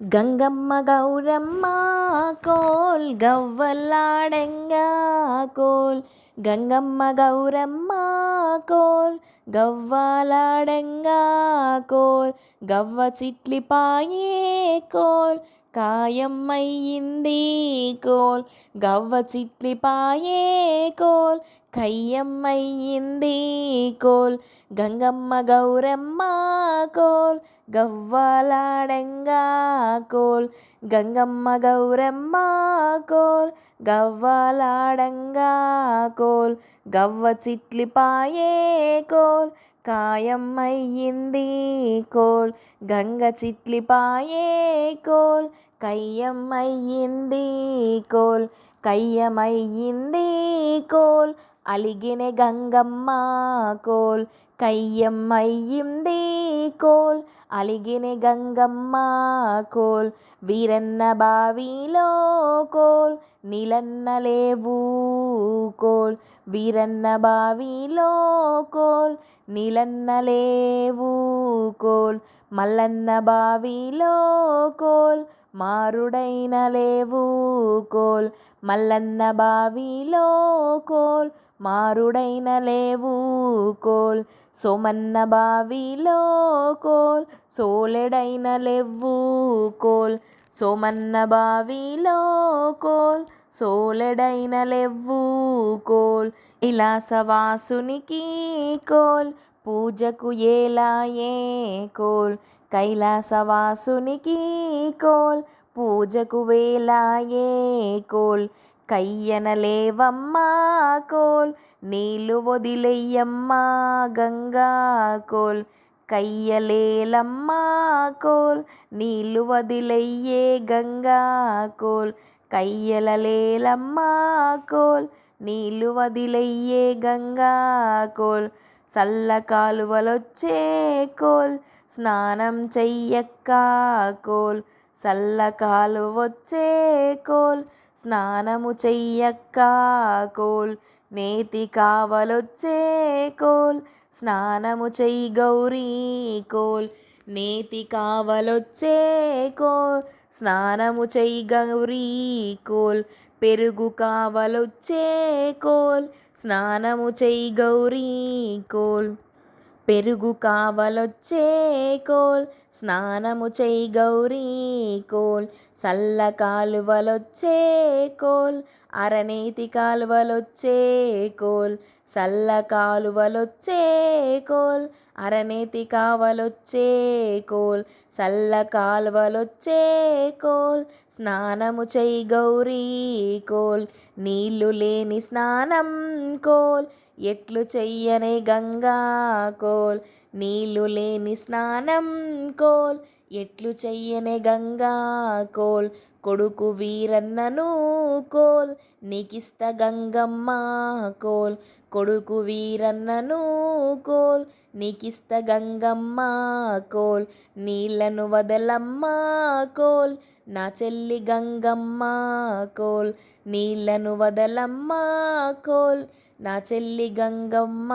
గంగమ్మ గౌరమ్మ కోల్ గవ్వలాడంగా కోల్ గంగమ్మ గౌరమ్మ కోల్ గవ్వలాడంగా కోల్ గవ్వ చిట్లిపాయే కోల్ కాయమ్మయ్యింది కోల్ గవ్వ చిట్లిపాయే కోల్ కయ్యమ్మయ్యింది కోల్ గంగమ్మ గౌరమ్మ కోల్ గవ్వాలాడంగా కోల్ గంగమ్మ గౌరమ్మ కోల్ గవ్వాలాడంగా కోల్ గవ్వ చిట్లిపాయే కోల్ కాయమ్మయ్యింది కోల్ గంగ చిట్లిపాయే కోల్ కయ్యమ్మయ్యింది కోల్ కయ్యమయ్యింది కోల్ అలిగిన గంగమ్మ కోల్ కయ్యమ్మయ్యింది కోల్. అలిగిన గంగమ్మ కోల్ వీరన్న బావిలో కోల్ నీలన్న లేవు కోల్. వీరన్న బావిలో కోల్ నీలన్నలేవు కోల్ మల్లన్న బావిలో కోల్ మారుడైన లేవు కోల్ మల్లన్న బావిలో కోల్ మారుడైన లేవు కోల్ సోమన్న బావిలో కోల్ సోలెడైన లేవు కోల్ సోమన్న బావిలో కోల్ సోలెడైన లెవ్వు కోల్ ఇలాసవాసునికి కోల్ పూజకు ఏలాయే కోల్ కైలాసవాసునికి కోల్ పూజకు వేలాయే కోల్ కయ్యనలేవమ్మా కోల్ నీళ్ళు వదిలేయమ్మా గంగా కోల్ కయ్యలేలమ్మా కోల్ నీళ్ళు వదిలయ్యే గంగా కోల్ కయ్యలలేలమ్మా కోల్ నీళ్ళు వదిలయ్యే గంగా కోల్ సల్ల కాలువలొచ్చే కోల్ స్నానం చెయ్యక్క కోల్ చల్ల కాలువొచ్చే కోల్ స్నానము చెయ్యక్క కోల్ నేతి కావలొచ్చే కోల్ స్నానము చెయ్యి గౌరీ కోల్ నేతి కావలొచ్చే కోల్ స్నానము చెయ్యి గౌరీ కోల్ పెరుగు కావలొచ్చే కోల్. స్నానము చెయ్యి గౌరీ కోల్ పెరుగు కావలొచ్చే కోల్. స్నానము చెయ్యి గౌరీ కోల్ చల్ల కాలువలొచ్చే కోల్. అరనేతి కాలువలొచ్చే కోల్ చల్ల కాలువలొచ్చే కోల్ అరనేతి కావలొచ్చే కోల్ చల్ల కాలువలొచ్చే కోల్ స్నానము చెయ్యి గౌరీ కోల్ నీళ్ళు లేని స్నానం కోల్ ఎట్లు చెయ్యనే గంగా కోల్ నీళ్ళు లేని స్నానం కోల్ ఎట్లు చెయ్యనే గంగా కోల్ కొడుకు వీరన్నను కోల్ నీకిస్త గంగమ్మ కోల్. కొడుకు వీరన్నను కోల్ నీకిస్త గంగమ్మ కోల్. నీళ్ళను వదలమ్మ కోల్ నా చెల్లి గంగమ్మ కోల్. నీళ్ళను వదలమ్మ కోల్ నా చెల్లి గంగమ్మ